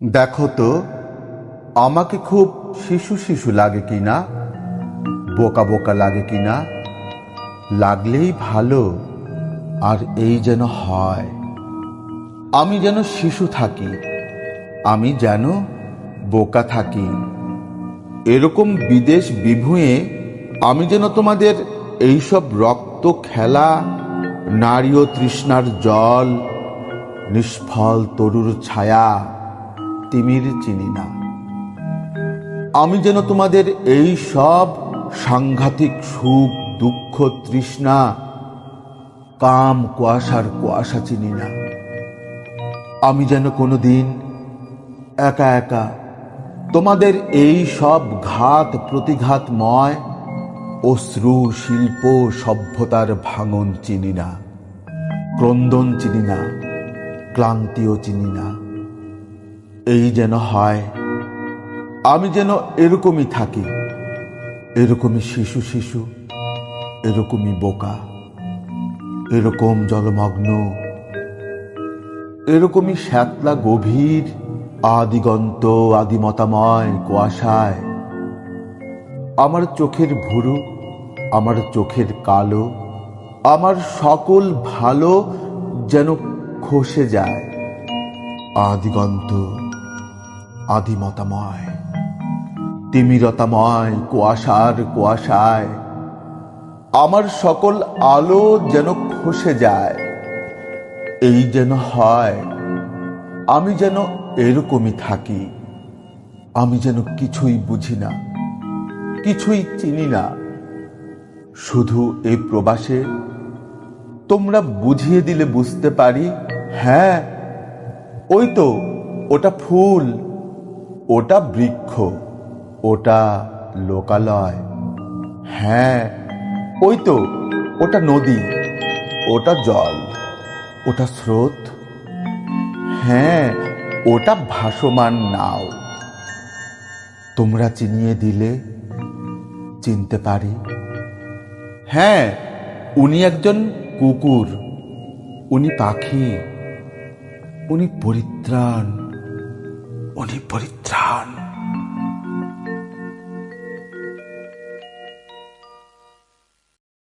দেখো তো, আমাকে খুব শিশু শিশু লাগে কি না? বোকা বোকা লাগে কি না? লাগলেই ভালো, আর এই যেন হয়। আমি যেন শিশু থাকি, আমি যেন বোকা থাকি। এরকম বিদেশ বিভুঁয়ে আমি যেন তোমাদের এইসব রক্ত খেলা, নারী ও তৃষ্ণার জল, নিষ্ফল তরুর ছায়া তিমির চিনি না। আমি যেন তোমাদের এই সব সাংঘাতিক সুখ, দুঃখ, তৃষ্ণা, কাম, কুয়াশার কুয়াশা চিনি না। আমি যেন কোনোদিন একা একা তোমাদের এই সব ঘাত, প্রতিঘাতময়, অশ্রু, শিল্প, সভ্যতার ভাঙন চিনি না। ক্রন্দন চিনি না, ক্লান্তিও চিনি না। এই যেন হয়। আমি যেন এরকমই থাকি। এরকমই শিশু শিশু, এরকমই বোকা, এরকম জলমগ্ন, এরকমই শ্যাতলা গভীর, আদিগন্ত, আদিমতাময় কুয়াশায়। আমার চোখের ভুরু, আমার চোখের কালো, আমার সকল ভালো যেন খসে যায়। আদিগন্ত আদিমতাময়, তিমিরতাময়, কুয়াশার কুয়াশায়। আমার সকল আলো যেন খসে যায়, এই যেন হয়, আমি যেন এরকমই থাকি। আমি যেন কিছুই বুঝি না, কিছুই চিনি না। শুধু এই প্রবাসে তোমরা বুঝিয়ে দিলে বুঝতে পারি হ্যাঁ ওই তো, ওটা ফুল। ওটা বৃক্ষ, ওটা লোকালয়। হ্যাঁ ওই তো, ওটা নদী, ওটা জল, ওটা স্রোত। হ্যাঁ ওটা ভাসমান নাও। তোমরা চিনিয়ে দিলে, চিনতে পারি। হ্যাঁ উনি একজন কুকুর, উনি পাখি, উনি পরিত্রাণ। উনি পরিত্রাণ।